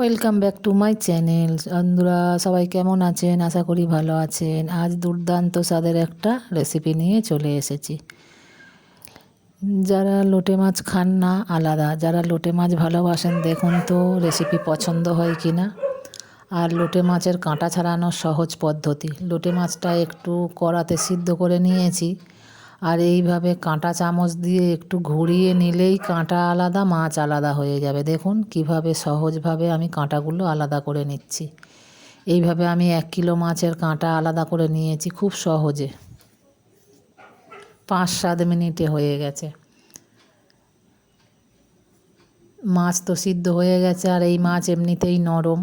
Welcome back to my channel বন্ধুরা সবাই কেমন আছেন? আশা করি ভালো আছেন। আজ দুর্দান্ত স্বাদের একটা রেসিপি নিয়ে চলে এসেছি। যারা লোটে মাছ খান না, আলাদা। যারা লোটে মাছ ভালোবাসেন, দেখুন তো রেসিপি পছন্দ হয় কি না আর লোটে মাছের কাঁটা ছাড়ানোর সহজ পদ্ধতি। লোটে মাছটা একটু কড়াতে সিদ্ধ করে নিয়েছি। আর এইভাবে কাঁটা চামচ দিয়ে একটু ঘুরিয়ে নিলেই কাঁটা আলাদা, মাছ আলাদা হয়ে যাবে। দেখুন কীভাবে সহজভাবে আমি কাঁটাগুলো আলাদা করে নিচ্ছি। এইভাবে আমি এক কিলো মাছের কাঁটা আলাদা করে নিয়েছি খুব সহজে। পাঁচ সাত মিনিটে হয়ে গেছে। মাছ তো সিদ্ধ হয়ে গেছে আর এই মাছ এমনিতেই নরম।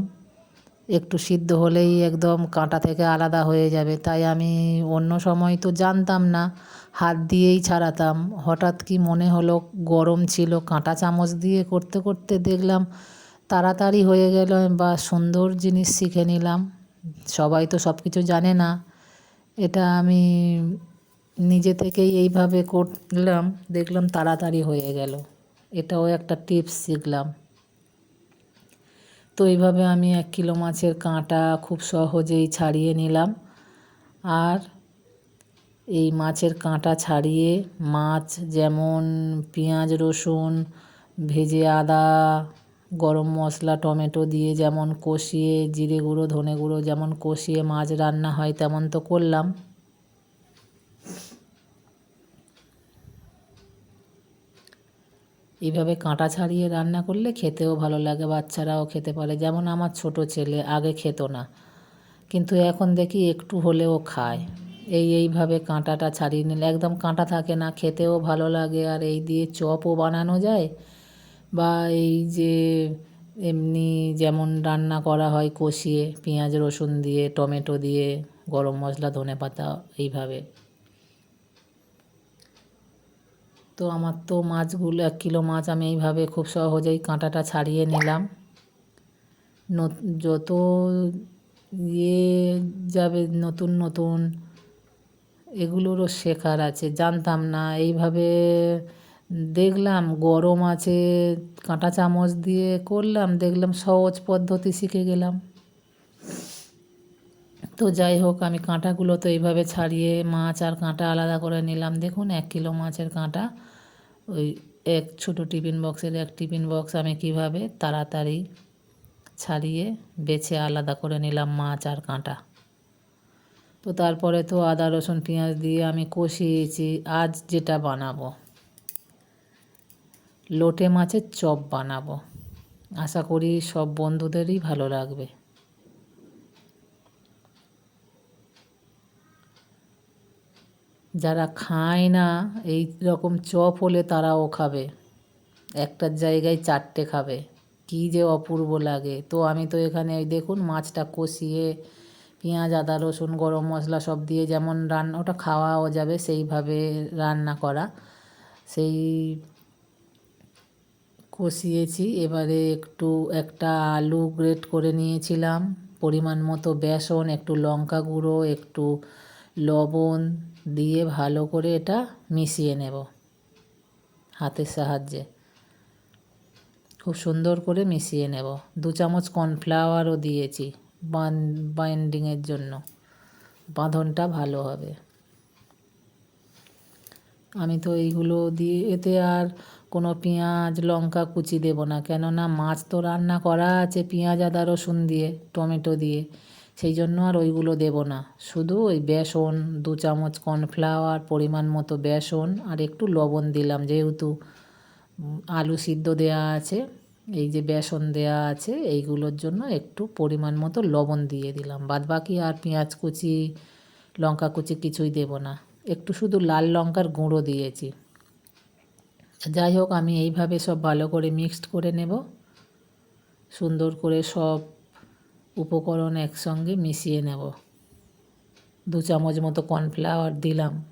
একটু সিদ্ধ হলেই একদম কাঁটা থেকে আলাদা হয়ে যাবে। তাই আমি অন্য সময় তো জানতাম না হাত দিয়েই ছাড়াতাম। হঠাৎ কি মনে হলো, গরম ছিল, কাঁটা চামচ দিয়ে করতে করতে দেখলাম তাড়াতাড়ি হয়ে গেল, বা সুন্দর জিনিস শিখে নিলাম। সবাই তো সব কিছু জানে না। এটা আমি নিজে থেকেই এইভাবে করলাম, দেখলাম তাড়াতাড়ি হয়ে গেল। এটাও একটা টিপস শিখলাম। তো এইভাবে আমি এক কিলো মাছের কাঁটা খুব সহজেই ছাড়িয়ে নিলাম। আর এই মাছের কাঁটা ছাড়িয়ে মাছ যেমন পেঁয়াজ, রসুন, ভেজে আদা, গরম মশলা, টমেটো দিয়ে যেমন কষিয়ে, জিরে গুঁড়ো, ধনে গুঁড়ো যেমন কষিয়ে মাছ রান্না হয়, তেমন তো করলাম। এইভাবে কাঁটা ছাড়িয়ে রান্না করলে খেতেও ভালো লাগে, বাচ্চারাও খেতে পারে। যেমন আমার ছোট ছেলে, আগে খেত না। কিন্তু এখন দেখি একটু হলেও খায়। এই এইভাবে কাঁটাটা ছাড়িয়ে নিলে, একদম কাঁটা থাকে না, খেতেও ভালো লাগে। আর এই দিয়ে চপও বানানো যায়। বা এই যে এমনি যেমন রান্না করা হয় কষিয়ে, পেঁয়াজ, রসুন দিয়ে, টমেটো দিয়ে, গরম মশলা, ধনে পাতা, এইভাবে। তো আমার তো মাছগুলো, এক কিলো মাছ আমি এইভাবে খুব সহজেই কাঁটাটা ছাড়িয়ে নিলাম। যত ইয়ে যাবে নতুন নতুন এগুলোরও শেখার আছে। জানতাম না। এইভাবে দেখলাম গরম আছে, কাঁটা চামচ দিয়ে করলাম, দেখলাম সহজ পদ্ধতি শিখে গেলাম। তো যাই হোক, আমি কাঁটাগুলো তো এইভাবে ছাড়িয়ে মাছ আর কাঁটা আলাদা করে নিলাম। দেখুন, এক কিলো মাছের কাঁটা। ওই এক ছোটো টিফিন বক্সের এক টিফিন বক্স আমি কীভাবে তাড়াতাড়ি ছাড়িয়ে বেছে আলাদা করে নিলাম মাছ আর কাঁটা। তো তারপরে তো আদা, রসুন, পেঁয়াজ দিয়ে আমি কষিয়েছি। আজ যেটা বানাবো। লোটে মাছের চপ বানাবো। আশা করি সব বন্ধুদেরই ভালো লাগবে। যারা খায় না, এই রকম চপ হলে তারাও খাবে। একটার জায়গায় চারটে খাবে। কি যে অপূর্ব লাগে। তো আমি তো এখানে দেখুন, মাছটা কষিয়ে পেঁয়াজ, আদা, রসুন, গরম মশলা সব দিয়ে যেমন রান্না ওটা খাওয়াও যাবে সেইভাবে রান্না করা। সেই কষিয়েছি, এবারে একটু একটা আলু গ্রেট করে নিয়েছিলাম, পরিমাণ মতো বেসন, একটু লঙ্কা গুঁড়ো, একটু লবণ দিয়ে ভালো করে এটা মিশিয়ে নেব হাতের সাহায্যে। খুব সুন্দর করে মিশিয়ে নেব। দু চামচ কর্নফ্লাওয়ারও দিয়েছি। বাইন্ডিংয়ের জন্য। বাঁধনটা ভালো হবে। আমি তো এইগুলো দিয়ে এতে আর কোনো পেঁয়াজ, লঙ্কা কুচি দেবো না। কেননা মাছ তো রান্না করা আছে পেঁয়াজ, আদা, রসুন দিয়ে, টমেটো দিয়ে। সেই জন্য আর ওইগুলো দেব না। শুধু ওই বেসন, দু চামচ কর্নফ্লাওয়ার, পরিমাণ মতো বেসন আর একটু লবণ দিলাম। যেহেতু আলু সিদ্ধ দেওয়া আছে এই যে বেসন দেওয়া আছে, এইগুলোর জন্য একটু পরিমাণ মতো লবণ দিয়ে দিলাম। বাদ বাকি আর পেঁয়াজ কুচি, লঙ্কা কুচি কিছুই দেব না। একটু শুধু লাল লঙ্কার গুঁড়ো দিয়েছি। যাই হোক, আমি এইভাবে সব ভালো করে মিক্সড করে নেব। সুন্দর করে সব উপকরণ একসঙ্গে মিশিয়ে নেব। দু চামচ মতো কর্নফ্লাওয়ার দিলাম,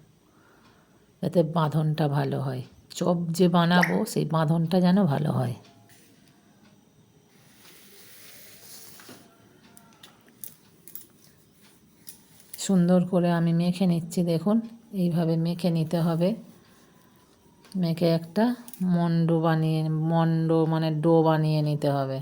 যাতে বাঁধনটা ভালো হয়। চপ যে বানাবো, সেই বাঁধনটা যেন ভালো হয়। সুন্দর করে আমি মেখে নিচ্ছি, দেখুন। এইভাবে মেখে নিতে হবে। মেখে একটা মন্ড বানিয়ে, মন্ড মানে ডো বানিয়ে নিতে হবে।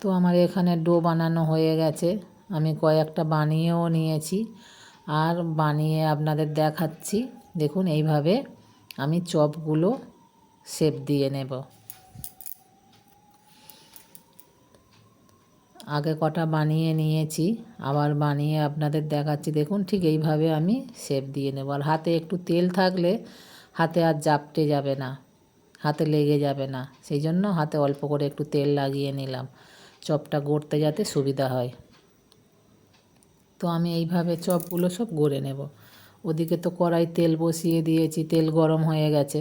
তো আমার এখানে ডো বানানো হয়ে গেছে। আমি কয়েকটা বানিয়েও নিয়েছি। আর বানিয়ে আপনাদের দেখাচ্ছি। দেখুন, এইভাবে আমি চপগুলো শেপ দিয়ে নেব। আগে কটা বানিয়ে নিয়েছি, আবার বানিয়ে আপনাদের দেখাচ্ছি। দেখুন, ঠিক এইভাবে আমি শেপ দিয়ে নেব। আর হাতে একটু তেল থাকলে হাতে আর জাপটে যাবে না, হাতে লেগে যাবে না। সেই জন্য হাতে অল্প করে একটু তেল লাগিয়ে নিলাম। চপটা গড়তে যাতে সুবিধা হয়। তো আমি এইভাবে চপগুলো সব গড়ে নেব। ওদিকে তো কড়াই তেল বসিয়ে দিয়েছি, তেল গরম হয়ে গেছে।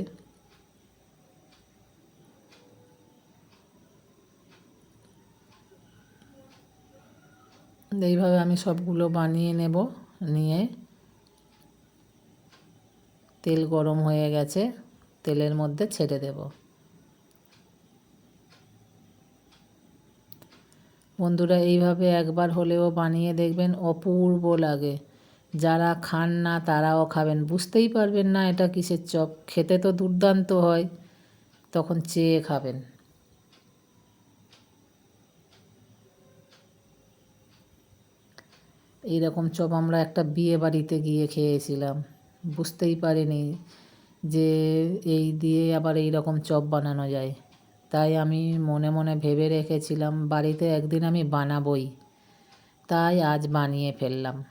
এইভাবে আমি সবগুলো বানিয়ে নেব, নিয়ে তেল গরম হয়ে গেছে, তেলের মধ্যে ছেড়ে দেব। বন্ধুরা, এইভাবে একবার হলেও বানিয়ে দেখবেন অপূর্ব লাগে। যারা খান না, তারাও খাবেন। বুঝতেই পারবেন না এটা কিসের চপ। খেতে তো দুর্দান্ত হয়, তখন চেয়ে খাবেন। এইরকম চপ আমরা একটা বিয়ে বাড়িতে গিয়ে খেয়েছিলাম। বুঝতেই পারিনি যে এই দিয়ে আবার এই রকম চপ বানানো যায়। তাই আমি মনে মনে ভেবে রেখেছিলাম, বাড়িতে একদিন আমি বানাবই। তাই আজ বানিয়ে ফেললাম।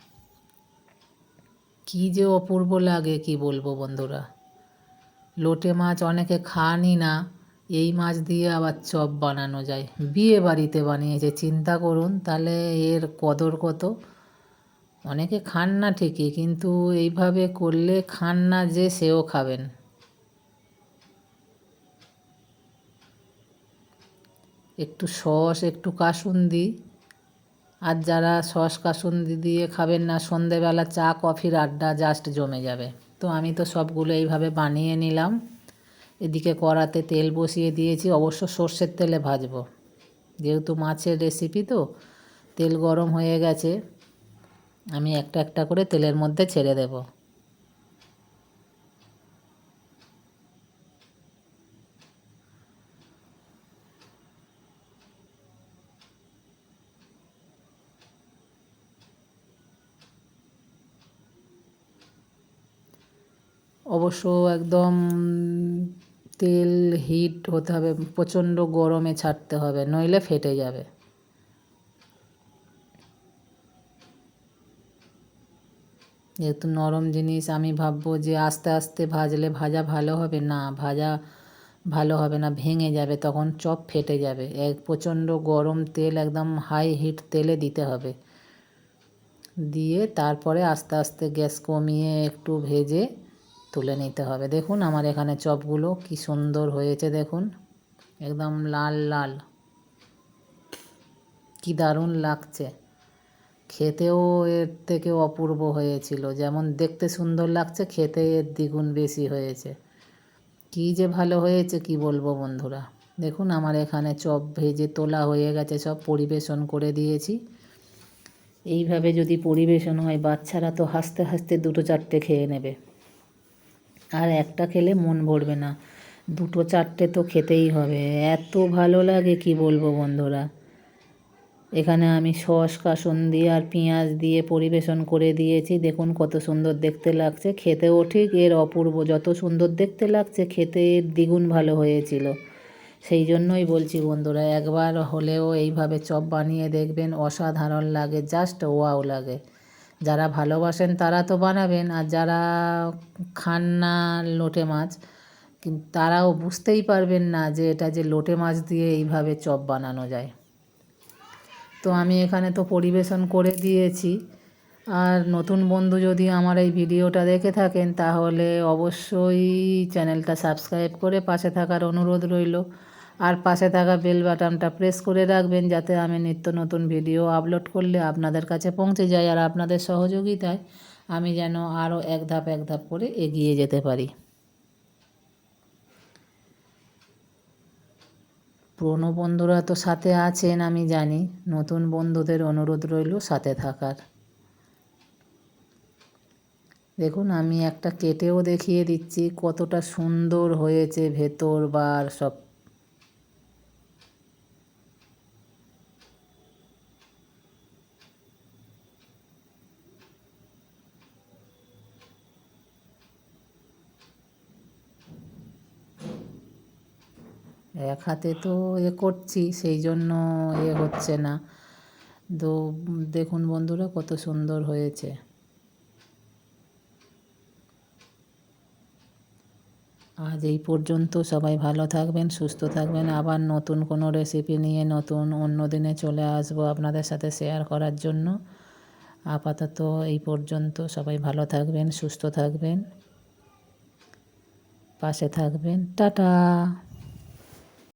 কী যে অপূর্ব লাগে, কি বলব বন্ধুরা? লোটে মাছ অনেকে খানই না, এই মাছ দিয়ে আবার চপ বানানো যায়। বিয়ে বাড়িতে বানিয়েছে, চিন্তা করুন, তাহলে এর কদর কত? অনেকে খান না ঠিকই, কিন্তু এইভাবে করলে খান না যে সেও খাবেন। একটু সস, একটু কাসুন্দি। আর যারা সস কাসুন্দি দিয়ে খাবেন না, সন্ধেবেলা চা, কফির আড্ডা জাস্ট জমে যাবে। তো আমি তো সবগুলো এইভাবে বানিয়ে নিলাম। এদিকে কড়াতে তেল বসিয়ে দিয়েছি, অবশ্য সর্ষের তেলে ভাজবো। যেহেতু মাছের রেসিপি তো, তেল গরম হয়ে গেছে। আমি একটা একটা করে তেলের মধ্যে ছেড়ে দেব। অবশ্য একদম তেল হিট হতে হবে, প্রচণ্ড গরমে ছাড়তে হবে, নইলে ফেটে যাবে। যেহেতু নরম জিনিস আমি ভাববো যে আস্তে আস্তে ভাজলে ভাজা ভালো হবে না, ভাজা ভালো হবে না, ভেঙে যাবে, তখন চপ ফেটে যাবে। এক প্রচণ্ড গরম তেল একদম হাই হিট তেলে দিতে হবে। দিয়ে তারপরে আস্তে আস্তে গ্যাস কমিয়ে একটু ভেজে তুলে নিতে হবে। দেখুন আমার এখানে চপগুলো কি সুন্দর হয়েছে, দেখুন। একদম লাল লাল। কি দারুণ লাগছে। খেতেও এর থেকে অপূর্ব হয়েছিল। যেমন দেখতে সুন্দর লাগছে, খেতে এর দ্বিগুণ বেশি হয়েছে। কী যে ভালো হয়েছে, কি বলব বন্ধুরা? দেখুন, আমার এখানে চপ ভেজে তোলা হয়ে গেছে, সব পরিবেশন করে দিয়েছি। এইভাবে যদি পরিবেশন হয়, বাচ্চারা তো হাসতে হাসতে দুটো চারটে খেয়ে নেবে। আর একটা খেলে মন ভরবে না। দুটো চারটে তো খেতেই হবে। এত ভালো লাগে, কি বলব বন্ধুরা? এখানে আমি সস, কাসন দিয়ে আর পেঁয়াজ দিয়ে পরিবেশন করে দিয়েছি। দেখুন কত সুন্দর দেখতে লাগছে। খেতেও ঠিক এর অপূর্ব। যত সুন্দর দেখতে লাগছে, খেতে এর দ্বিগুণ ভালো হয়েছিল। সেই জন্যই বলছি বন্ধুরা, একবার হলেও এইভাবে চপ বানিয়ে দেখবেন, অসাধারণ লাগে, জাস্ট ওয়াও লাগে। যারা ভালোবাসেন তারা তো বানাবেন, আর যারা খান না লোটে মাছ, কিন্তু তারাও বুঝতেই পারবেন না যে এটা যে লোটে মাছ দিয়ে এইভাবে চপ বানানো যায়। তো আমি এখানে তো পরিবেশন করে দিয়েছি। আর নতুন বন্ধু যদি আমার এই ভিডিওটা দেখে থাকেন, তাহলে অবশ্যই চ্যানেলটা সাবস্ক্রাইব করে পাশে থাকার অনুরোধ রইল। আর পাশে থাকা বেল বাটনটা প্রেস করে রাখবেন, যাতে আমি নিত্য নতুন ভিডিও আপলোড করলে আপনাদের কাছে পৌঁছে যায় আর আপনাদের সহযোগিতায় আমি যেন আরও এক ধাপ এক ধাপ করে এগিয়ে যেতে পারি। পুরনো বন্ধুরা তো সাথে আছেন, আমি জানি। নতুন বন্ধুদের অনুরোধ রইল সাথে থাকার। দেখুন, আমি একটা কেটেও দেখিয়ে দিচ্ছি কতটা সুন্দর হয়েছে ভেতর বার সব। এক হাতে তো এ করছি, সেই জন্য এ হচ্ছে না। তো দেখুন বন্ধুরা, কত সুন্দর হয়েছে। আজ এই পর্যন্ত সবাই ভালো থাকবেন, সুস্থ থাকবেন। আবার নতুন কোনো রেসিপি নিয়ে নতুন অন্য দিনে চলে আসব আপনাদের সাথে শেয়ার করার জন্য। আপাতত এই পর্যন্ত সবাই ভালো থাকবেন, সুস্থ থাকবেন। পাশে থাকবেন। টাটা!